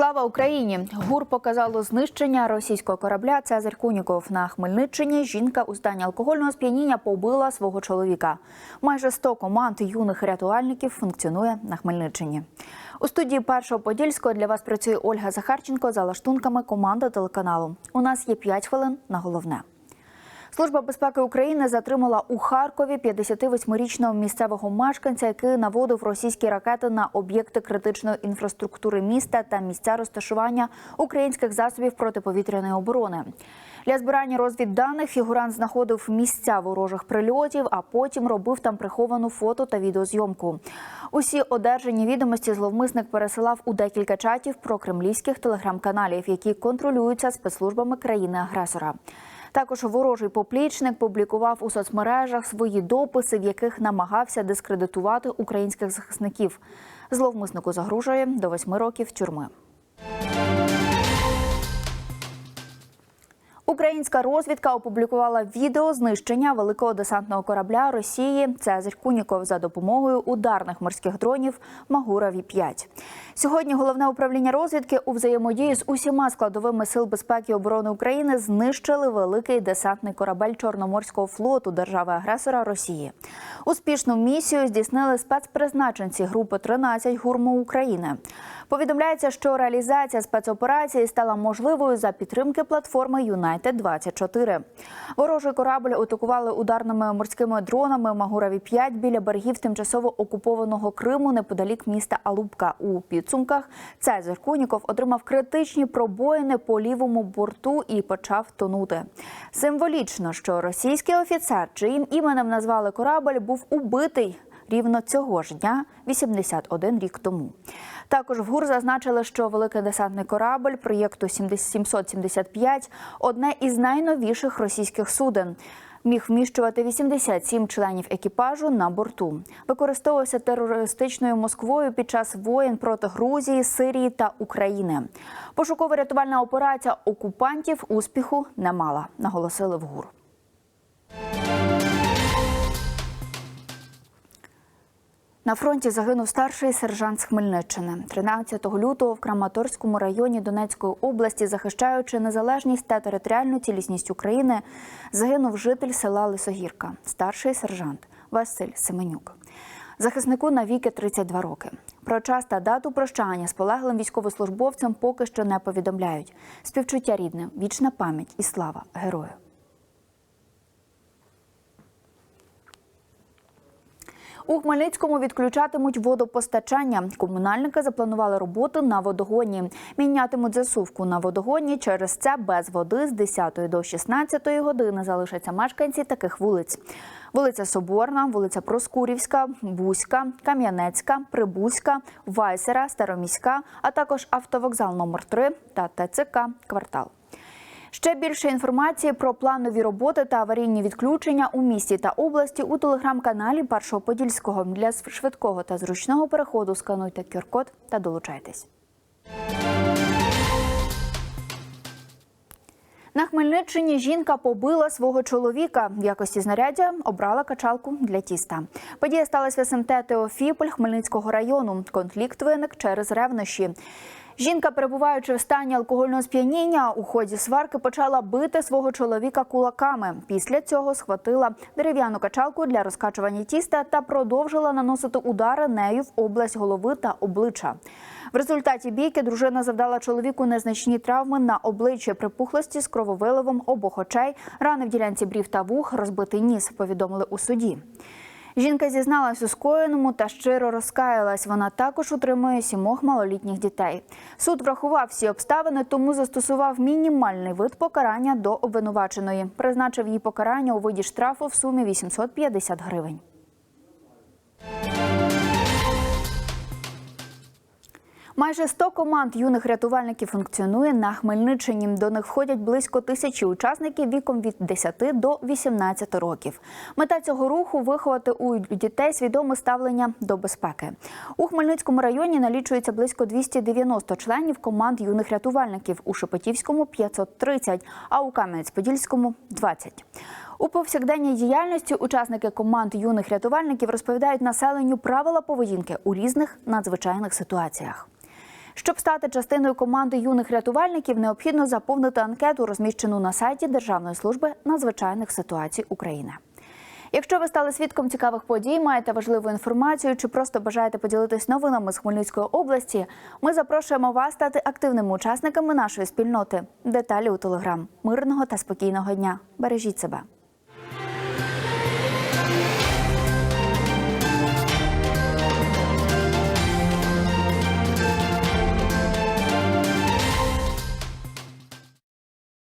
Слава Україні! ГУР показало знищення російського корабля Цезарь Куніков на Хмельниччині. Жінка у стані алкогольного сп'яніння побила свого чоловіка. Майже 100 команд юних рятувальників функціонує на Хмельниччині. У студії першого подільського для вас працює Ольга Захарченко за лаштунками команди телеканалу. У нас є 5 хвилин на головне. Служба безпеки України затримала у Харкові 58-річного місцевого мешканця, який наводив російські ракети на об'єкти критичної інфраструктури міста та місця розташування українських засобів протиповітряної оборони. Для збирання розвідданих фігурант знаходив місця ворожих прильотів, а потім робив там приховану фото та відеозйомку. Усі одержані відомості зловмисник пересилав у декілька чатів про кремлівських телеграм-каналів, які контролюються спецслужбами країни-агресора. Також ворожий поплічник публікував у соцмережах свої дописи, в яких намагався дискредитувати українських захисників. Зловмиснику загрожує до восьми років тюрми. Українська розвідка опублікувала відео знищення великого десантного корабля Росії Цезарь Куніков за допомогою ударних морських дронів Магура Ві 5 Сьогодні головне управління розвідки у взаємодії з усіма складовими сил безпеки і оборони України знищили великий десантний корабель Чорноморського флоту держави-агресора Росії. Успішну місію здійснили спецпризначенці групи 13 гурму України. Повідомляється, що реалізація спецоперації стала можливою за підтримки платформи Юнайтед 24 Ворожий корабль атакували ударними морськими дронами Магураві 5 біля берегів тимчасово окупованого Криму неподалік міста Алубка. У підсумках Цезар Куніков отримав критичні пробоїни по лівому борту і почав тонути. Символічно, що російський офіцер, чиїм іменем назвали корабль, був убитий рівно цього ж дня, 81 рік тому. Також в ГУР зазначили, що великий десантний корабль проєкту 775 – одне із найновіших російських суден. Міг вміщувати 87 членів екіпажу на борту. Використовувався терористичною Москвою під час воєн проти Грузії, Сирії та України. Пошуково-рятувальна операція окупантів успіху не мала, наголосили в ГУР. На фронті загинув старший сержант з Хмельниччини 13 лютого в Краматорському районі Донецької області, захищаючи незалежність та територіальну цілісність України, загинув житель села Лисогірка, старший сержант Василь Семенюк. Захиснику навіки 32 роки. Про час та дату прощання з полеглим військовослужбовцем поки що не повідомляють. Співчуття рідне, вічна пам'ять і слава герою. У Хмельницькому відключатимуть водопостачання. Комунальники запланували роботу на водогоні. Мінятимуть засувку на водогоні. Через це без води з 10 до 16 години залишаться мешканці таких вулиць: вулиця Соборна, вулиця Проскурівська, Бузька, Кам'янецька, Прибузька, Вайсера, Староміська, а також автовокзал номер 3 та ТЦК Квартал. Ще більше інформації про планові роботи та аварійні відключення у місті та області у телеграм-каналі Першого Подільського. Для швидкого та зручного переходу скануйте QR-код та долучайтесь. На Хмельниччині жінка побила свого чоловіка. В якості знаряддя обрала качалку для тіста. Подія сталася в СМТ Теофіполь Хмельницького району. Конфлікт виник через ревнощі. Жінка, перебуваючи в стані алкогольного сп'яніння, у ході сварки почала бити свого чоловіка кулаками. Після цього схватила дерев'яну качалку для розкачування тіста та продовжила наносити удари нею в область голови та обличчя. В результаті бійки дружина завдала чоловіку незначні травми на обличчі припухлості з крововиливом обох очей, рани в ділянці брів та вух, розбитий ніс. Повідомили у суді. Жінка зізналась у скоєному та щиро розкаялась. Вона також утримує сімох малолітніх дітей. Суд врахував всі обставини, тому застосував мінімальний вид покарання до обвинуваченої. Призначив їй покарання у виді штрафу в сумі 850 гривень. Майже 100 команд юних рятувальників функціонує на Хмельниччині. До них входять близько тисячі учасників віком від 10 до 18 років. Мета цього руху виховати у дітей свідоме ставлення до безпеки. У Хмельницькому районі налічується близько 290 членів команд юних рятувальників. У Шепетівському 530, а у Кам'янець-Подільському 20. У повсякденній діяльності учасники команд юних рятувальників розповідають населенню правила поведінки у різних надзвичайних ситуаціях. Щоб стати частиною команди юних рятувальників, необхідно заповнити анкету, розміщену на сайті Державної служби надзвичайних ситуацій України. Якщо ви стали свідком цікавих подій, маєте важливу інформацію чи просто бажаєте поділитись новинами з Хмельницької області, ми запрошуємо вас стати активними учасниками нашої спільноти. Деталі у телеграм. Мирного та спокійного дня. Бережіть себе.